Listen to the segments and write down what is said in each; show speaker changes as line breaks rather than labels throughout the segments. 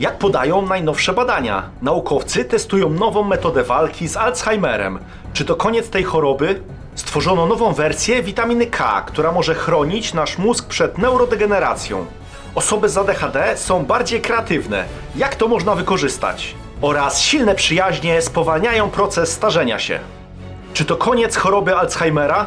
Jak podają najnowsze badania, naukowcy testują nową metodę walki z Alzheimerem. Czy to koniec tej choroby? Stworzono nową wersję witaminy K, która może chronić nasz mózg przed neurodegeneracją. Osoby z ADHD są bardziej kreatywne. Jak to można wykorzystać? Oraz silne przyjaźnie spowalniają proces starzenia się. Czy to koniec choroby Alzheimera?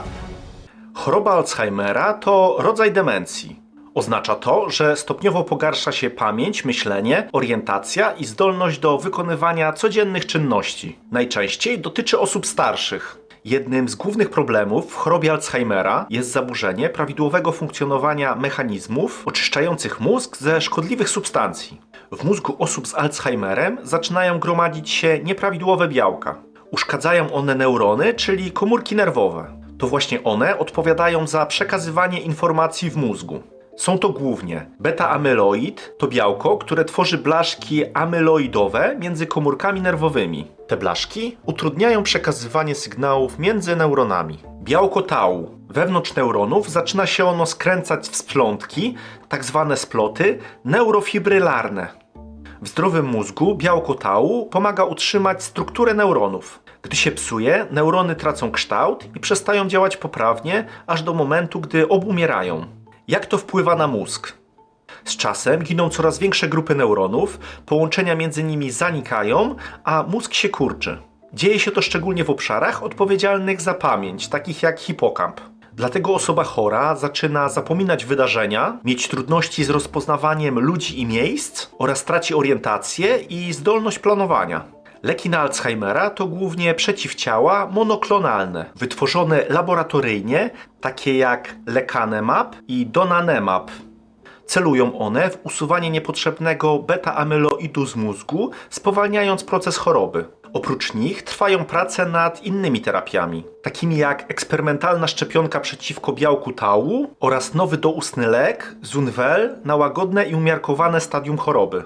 Choroba Alzheimera to rodzaj demencji. Oznacza to, że stopniowo pogarsza się pamięć, myślenie, orientacja i zdolność do wykonywania codziennych czynności. Najczęściej dotyczy osób starszych. Jednym z głównych problemów w chorobie Alzheimera jest zaburzenie prawidłowego funkcjonowania mechanizmów oczyszczających mózg ze szkodliwych substancji. W mózgu osób z Alzheimerem zaczynają gromadzić się nieprawidłowe białka. Uszkadzają one neurony, czyli komórki nerwowe. To właśnie one odpowiadają za przekazywanie informacji w mózgu. Są to głównie beta-amyloid, to białko, które tworzy blaszki amyloidowe między komórkami nerwowymi. Te blaszki utrudniają przekazywanie sygnałów między neuronami. Białko tau. Wewnątrz neuronów zaczyna się ono skręcać w splątki, tak zwane sploty neurofibrylarne. W zdrowym mózgu białko tau pomaga utrzymać strukturę neuronów. Gdy się psuje, neurony tracą kształt i przestają działać poprawnie, aż do momentu, gdy obumierają. Jak to wpływa na mózg? Z czasem giną coraz większe grupy neuronów, połączenia między nimi zanikają, a mózg się kurczy. Dzieje się to szczególnie w obszarach odpowiedzialnych za pamięć, takich jak hipokamp. Dlatego osoba chora zaczyna zapominać wydarzenia, mieć trudności z rozpoznawaniem ludzi i miejsc oraz traci orientację i zdolność planowania. Leki na Alzheimera to głównie przeciwciała monoklonalne, wytworzone laboratoryjnie, takie jak lecanemab i donanemab. Celują one w usuwanie niepotrzebnego beta-amyloidu z mózgu, spowalniając proces choroby. Oprócz nich trwają prace nad innymi terapiami, takimi jak eksperymentalna szczepionka przeciwko białku tau oraz nowy doustny lek Zunvel na łagodne i umiarkowane stadium choroby.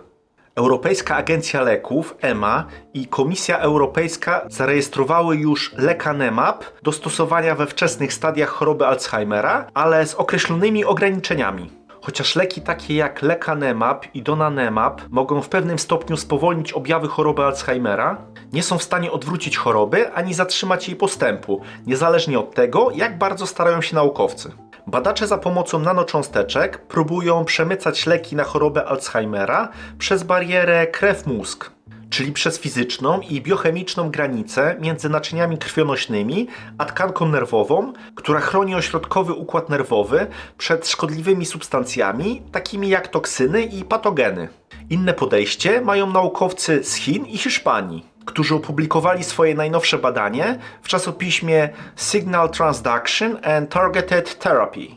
Europejska Agencja Leków EMA i Komisja Europejska zarejestrowały już lecanemab do stosowania we wczesnych stadiach choroby Alzheimera, ale z określonymi ograniczeniami. Chociaż leki takie jak lecanemab i donanemab mogą w pewnym stopniu spowolnić objawy choroby Alzheimera, nie są w stanie odwrócić choroby ani zatrzymać jej postępu, niezależnie od tego, jak bardzo starają się naukowcy. Badacze za pomocą nanocząsteczek próbują przemycać leki na chorobę Alzheimera przez barierę krew-mózg, czyli przez fizyczną i biochemiczną granicę między naczyniami krwionośnymi a tkanką nerwową, która chroni ośrodkowy układ nerwowy przed szkodliwymi substancjami, takimi jak toksyny i patogeny. Inne podejście mają naukowcy z Chin i Hiszpanii którzy opublikowali swoje najnowsze badanie w czasopiśmie Signal Transduction and Targeted Therapy.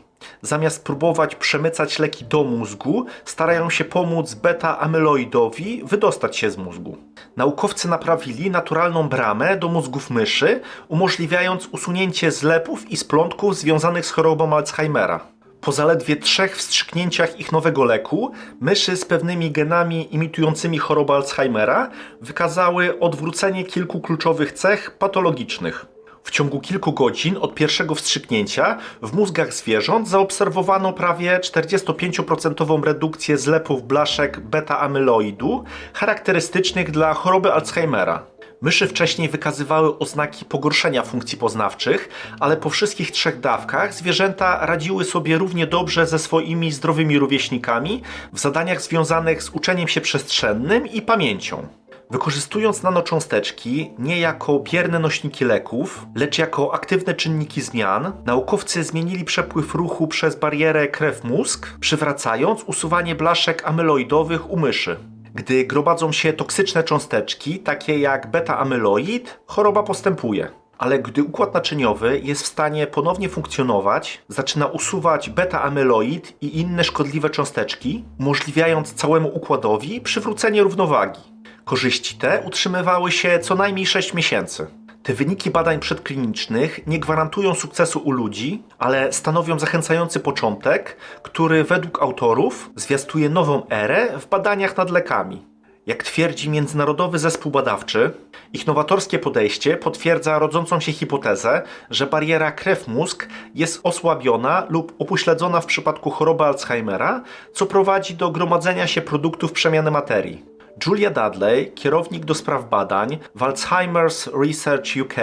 Zamiast próbować przemycać leki do mózgu, starają się pomóc beta-amyloidowi wydostać się z mózgu. Naukowcy naprawili naturalną bramę do mózgów myszy, umożliwiając usunięcie zlepów i splątków związanych z chorobą Alzheimera. Po zaledwie trzech wstrzyknięciach ich nowego leku, myszy z pewnymi genami imitującymi chorobę Alzheimera wykazały odwrócenie kilku kluczowych cech patologicznych. W ciągu kilku godzin od pierwszego wstrzyknięcia w mózgach zwierząt zaobserwowano prawie 45% redukcję zlepów blaszek beta-amyloidu charakterystycznych dla choroby Alzheimera. Myszy wcześniej wykazywały oznaki pogorszenia funkcji poznawczych, ale po wszystkich trzech dawkach zwierzęta radziły sobie równie dobrze ze swoimi zdrowymi rówieśnikami w zadaniach związanych z uczeniem się przestrzennym i pamięcią. Wykorzystując nanocząsteczki nie jako bierne nośniki leków, lecz jako aktywne czynniki zmian, naukowcy zmienili przepływ ruchu przez barierę krew-mózg, przywracając usuwanie blaszek amyloidowych u myszy. Gdy gromadzą się toksyczne cząsteczki, takie jak beta-amyloid, choroba postępuje. Ale gdy układ naczyniowy jest w stanie ponownie funkcjonować, zaczyna usuwać beta-amyloid i inne szkodliwe cząsteczki, umożliwiając całemu układowi przywrócenie równowagi. Korzyści te utrzymywały się co najmniej 6 miesięcy. Te wyniki badań przedklinicznych nie gwarantują sukcesu u ludzi, ale stanowią zachęcający początek, który według autorów zwiastuje nową erę w badaniach nad lekami. Jak twierdzi Międzynarodowy Zespół Badawczy, ich nowatorskie podejście potwierdza rodzącą się hipotezę, że bariera krew-mózg jest osłabiona lub upośledzona w przypadku choroby Alzheimera, co prowadzi do gromadzenia się produktów przemiany materii. Julia Dudley, kierownik do spraw badań w Alzheimer's Research UK,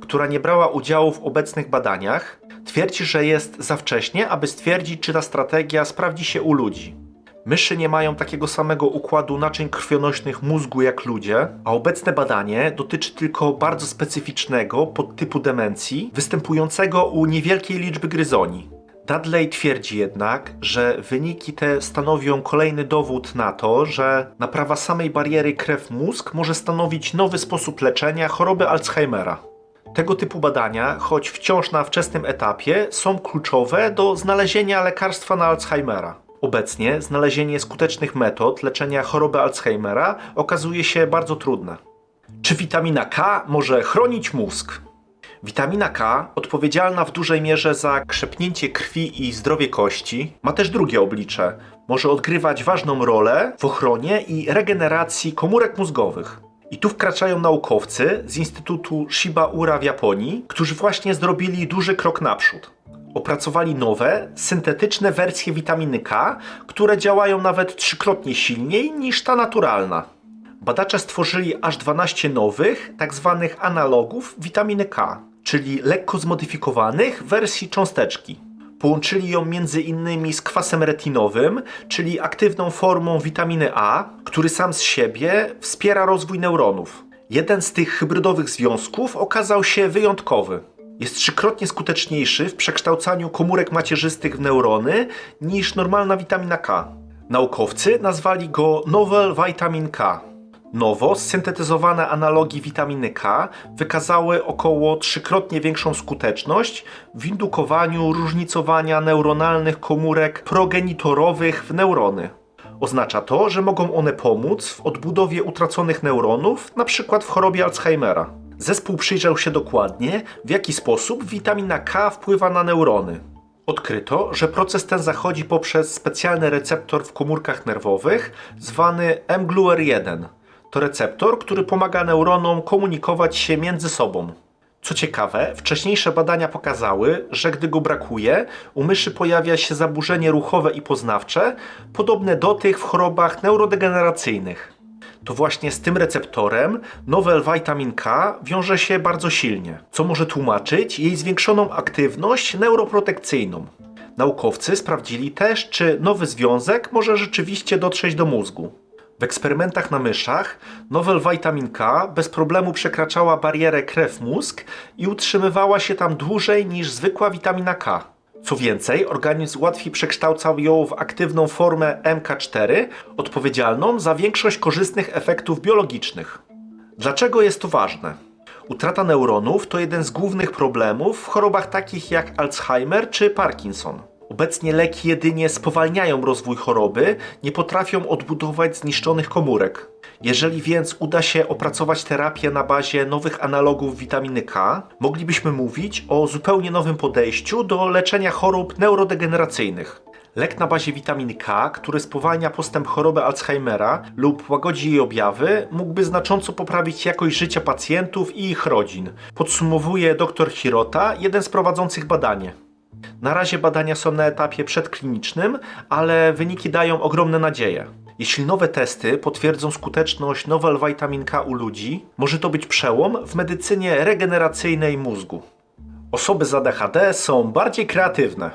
która nie brała udziału w obecnych badaniach, twierdzi, że jest za wcześnie, aby stwierdzić, czy ta strategia sprawdzi się u ludzi. Myszy nie mają takiego samego układu naczyń krwionośnych mózgu jak ludzie, a obecne badanie dotyczy tylko bardzo specyficznego podtypu demencji, występującego u niewielkiej liczby gryzoni. Dudley twierdzi jednak, że wyniki te stanowią kolejny dowód na to, że naprawa samej bariery krew-mózg może stanowić nowy sposób leczenia choroby Alzheimera. Tego typu badania, choć wciąż na wczesnym etapie, są kluczowe do znalezienia lekarstwa na Alzheimera. Obecnie znalezienie skutecznych metod leczenia choroby Alzheimera okazuje się bardzo trudne. Czy witamina K może chronić mózg? Witamina K, odpowiedzialna w dużej mierze za krzepnięcie krwi i zdrowie kości, ma też drugie oblicze. Może odgrywać ważną rolę w ochronie i regeneracji komórek mózgowych. I tu wkraczają naukowcy z Instytutu Shiba Ura w Japonii, którzy właśnie zrobili duży krok naprzód. Opracowali nowe, syntetyczne wersje witaminy K, które działają nawet trzykrotnie silniej niż ta naturalna. Badacze stworzyli aż 12 nowych, tak zwanych analogów witaminy K, czyli lekko zmodyfikowanych wersji cząsteczki. Połączyli ją między innymi z kwasem retinowym, czyli aktywną formą witaminy A, który sam z siebie wspiera rozwój neuronów. Jeden z tych hybrydowych związków okazał się wyjątkowy. Jest trzykrotnie skuteczniejszy w przekształcaniu komórek macierzystych w neurony niż normalna witamina K. Naukowcy nazwali go Novel Vitamin K. Nowo syntetyzowane analogi witaminy K wykazały około trzykrotnie większą skuteczność w indukowaniu różnicowania neuronalnych komórek progenitorowych w neurony. Oznacza to, że mogą one pomóc w odbudowie utraconych neuronów, np. w chorobie Alzheimera. Zespół przyjrzał się dokładnie, w jaki sposób witamina K wpływa na neurony. Odkryto, że proces ten zachodzi poprzez specjalny receptor w komórkach nerwowych zwany mGluR1. To receptor, który pomaga neuronom komunikować się między sobą. Co ciekawe, wcześniejsze badania pokazały, że gdy go brakuje, u myszy pojawia się zaburzenie ruchowe i poznawcze, podobne do tych w chorobach neurodegeneracyjnych. To właśnie z tym receptorem Novel Vitamin K wiąże się bardzo silnie, co może tłumaczyć jej zwiększoną aktywność neuroprotekcyjną. Naukowcy sprawdzili też, czy nowy związek może rzeczywiście dotrzeć do mózgu. W eksperymentach na myszach Novel Vitamin K bez problemu przekraczała barierę krew-mózg i utrzymywała się tam dłużej niż zwykła witamina K. Co więcej, organizm łatwiej przekształcał ją w aktywną formę MK4, odpowiedzialną za większość korzystnych efektów biologicznych. Dlaczego jest to ważne? Utrata neuronów to jeden z głównych problemów w chorobach takich jak Alzheimer czy Parkinson. Obecnie leki jedynie spowalniają rozwój choroby, nie potrafią odbudować zniszczonych komórek. Jeżeli więc uda się opracować terapię na bazie nowych analogów witaminy K, moglibyśmy mówić o zupełnie nowym podejściu do leczenia chorób neurodegeneracyjnych. Lek na bazie witaminy K, który spowalnia postęp choroby Alzheimera lub łagodzi jej objawy, mógłby znacząco poprawić jakość życia pacjentów i ich rodzin. Podsumowuje dr Hirota, jeden z prowadzących badanie. Na razie badania są na etapie przedklinicznym, ale wyniki dają ogromne nadzieje. Jeśli nowe testy potwierdzą skuteczność Novel Vitamin K u ludzi, może to być przełom w medycynie regeneracyjnej mózgu. Osoby z ADHD są bardziej kreatywne.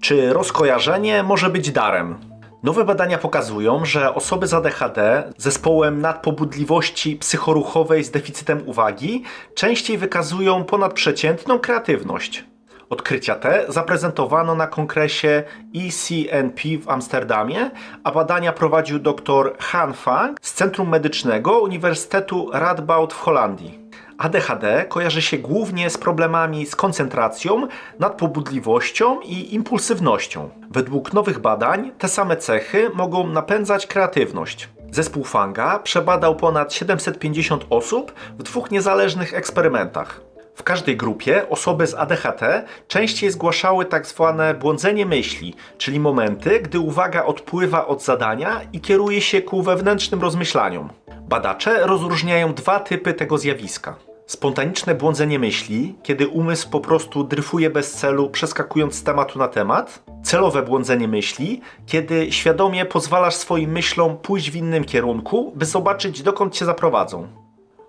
Czy rozkojarzenie może być darem? Nowe badania pokazują, że osoby z ADHD zespołem nadpobudliwości psychoruchowej z deficytem uwagi częściej wykazują ponadprzeciętną kreatywność. Odkrycia te zaprezentowano na kongresie ECNP w Amsterdamie, a badania prowadził dr Han Fang z Centrum Medycznego Uniwersytetu Radboud w Holandii. ADHD kojarzy się głównie z problemami z koncentracją, nadpobudliwością i impulsywnością. Według nowych badań te same cechy mogą napędzać kreatywność. Zespół Fanga przebadał ponad 750 osób w dwóch niezależnych eksperymentach. W każdej grupie osoby z ADHD częściej zgłaszały tak zwane błądzenie myśli, czyli momenty, gdy uwaga odpływa od zadania i kieruje się ku wewnętrznym rozmyślaniom. Badacze rozróżniają dwa typy tego zjawiska. Spontaniczne błądzenie myśli, kiedy umysł po prostu dryfuje bez celu, przeskakując z tematu na temat. Celowe błądzenie myśli, kiedy świadomie pozwalasz swoim myślom pójść w innym kierunku, by zobaczyć dokąd cię zaprowadzą.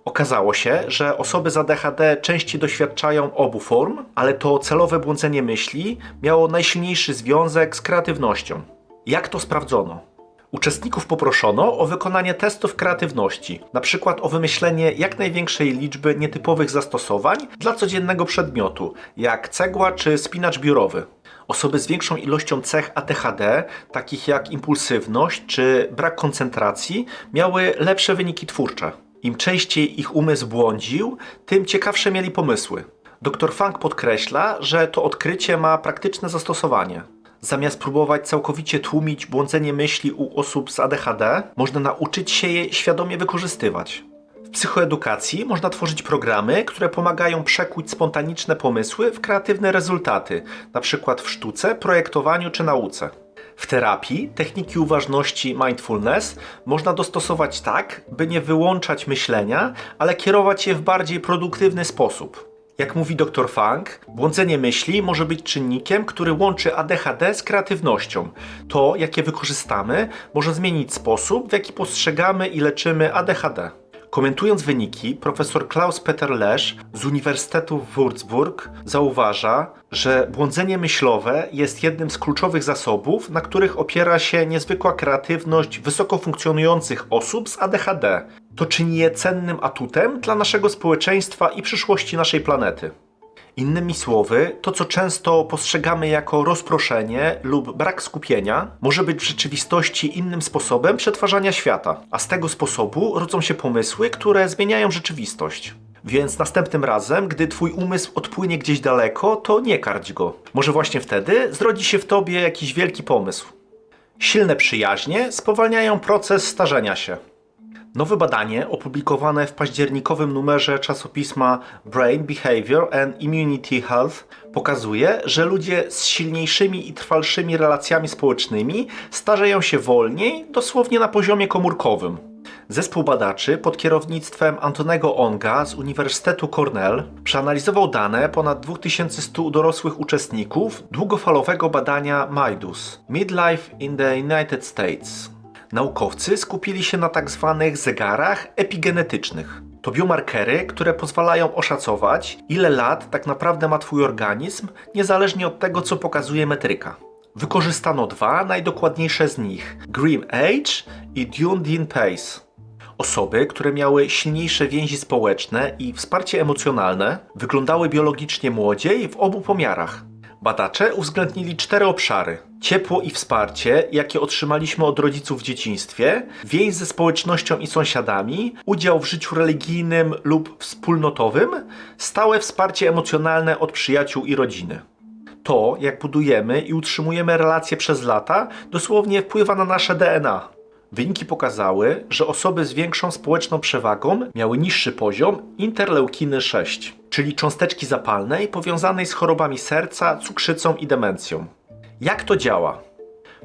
Okazało się, że osoby z ADHD częściej doświadczają obu form, ale to celowe błądzenie myśli miało najsilniejszy związek z kreatywnością. Jak to sprawdzono? Uczestników poproszono o wykonanie testów kreatywności, przykład o wymyślenie jak największej liczby nietypowych zastosowań dla codziennego przedmiotu, jak cegła czy spinacz biurowy. Osoby z większą ilością cech ADHD, takich jak impulsywność czy brak koncentracji, miały lepsze wyniki twórcze. Im częściej ich umysł błądził, tym ciekawsze mieli pomysły. Dr Funk podkreśla, że to odkrycie ma praktyczne zastosowanie. Zamiast próbować całkowicie tłumić błądzenie myśli u osób z ADHD, można nauczyć się je świadomie wykorzystywać. W psychoedukacji można tworzyć programy, które pomagają przekuć spontaniczne pomysły w kreatywne rezultaty, np. w sztuce, projektowaniu czy nauce. W terapii techniki uważności mindfulness można dostosować tak, by nie wyłączać myślenia, ale kierować je w bardziej produktywny sposób. Jak mówi dr Funk, błądzenie myśli może być czynnikiem, który łączy ADHD z kreatywnością. To, jakie wykorzystamy, może zmienić sposób, w jaki postrzegamy i leczymy ADHD. Komentując wyniki, profesor Klaus Peter Lesch z Uniwersytetu w Würzburg zauważa, że błądzenie myślowe jest jednym z kluczowych zasobów, na których opiera się niezwykła kreatywność wysoko funkcjonujących osób z ADHD. To czyni je cennym atutem dla naszego społeczeństwa i przyszłości naszej planety. Innymi słowy, to co często postrzegamy jako rozproszenie lub brak skupienia, może być w rzeczywistości innym sposobem przetwarzania świata, a z tego sposobu rodzą się pomysły, które zmieniają rzeczywistość. Więc następnym razem, gdy twój umysł odpłynie gdzieś daleko, to nie karć go. Może właśnie wtedy zrodzi się w tobie jakiś wielki pomysł. Silne przyjaźnie spowalniają proces starzenia się. Nowe badanie opublikowane w październikowym numerze czasopisma Brain Behavior and Immunity Health pokazuje, że ludzie z silniejszymi i trwalszymi relacjami społecznymi starzeją się wolniej, dosłownie na poziomie komórkowym. Zespół badaczy pod kierownictwem Antonego Onga z Uniwersytetu Cornell przeanalizował dane ponad 2100 dorosłych uczestników długofalowego badania MIDUS Midlife in the United States. Naukowcy skupili się na tak zwanych zegarach epigenetycznych. To biomarkery, które pozwalają oszacować, ile lat tak naprawdę ma Twój organizm, niezależnie od tego, co pokazuje metryka. Wykorzystano dwa najdokładniejsze z nich: Grim Age i Dundee Pace. Osoby, które miały silniejsze więzi społeczne i wsparcie emocjonalne, wyglądały biologicznie młodziej w obu pomiarach. Badacze uwzględnili cztery obszary: ciepło i wsparcie, jakie otrzymaliśmy od rodziców w dzieciństwie, więź ze społecznością i sąsiadami, udział w życiu religijnym lub wspólnotowym, stałe wsparcie emocjonalne od przyjaciół i rodziny. To, jak budujemy i utrzymujemy relacje przez lata, dosłownie wpływa na nasze DNA. Wyniki pokazały, że osoby z większą społeczną przewagą miały niższy poziom interleukiny 6, czyli cząsteczki zapalnej powiązanej z chorobami serca, cukrzycą i demencją. Jak to działa?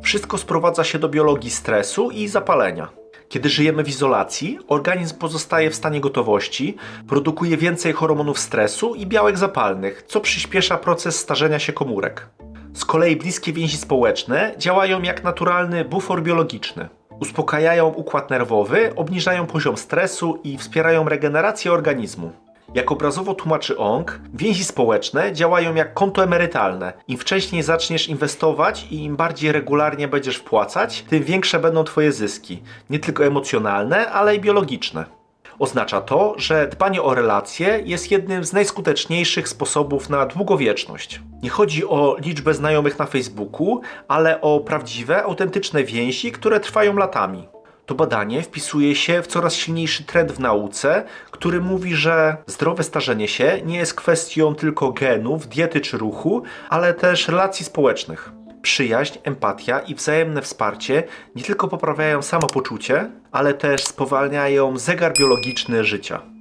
Wszystko sprowadza się do biologii stresu i zapalenia. Kiedy żyjemy w izolacji, organizm pozostaje w stanie gotowości, produkuje więcej hormonów stresu i białek zapalnych, co przyspiesza proces starzenia się komórek. Z kolei bliskie więzi społeczne działają jak naturalny bufor biologiczny. Uspokajają układ nerwowy, obniżają poziom stresu i wspierają regenerację organizmu. Jak obrazowo tłumaczy Ong, więzi społeczne działają jak konto emerytalne. Im wcześniej zaczniesz inwestować i im bardziej regularnie będziesz wpłacać, tym większe będą Twoje zyski. Nie tylko emocjonalne, ale i biologiczne. Oznacza to, że dbanie o relacje jest jednym z najskuteczniejszych sposobów na długowieczność. Nie chodzi o liczbę znajomych na Facebooku, ale o prawdziwe, autentyczne więzi, które trwają latami. To badanie wpisuje się w coraz silniejszy trend w nauce, który mówi, że zdrowe starzenie się nie jest kwestią tylko genów, diety czy ruchu, ale też relacji społecznych. Przyjaźń, empatia i wzajemne wsparcie nie tylko poprawiają samopoczucie, ale też spowalniają zegar biologiczny życia.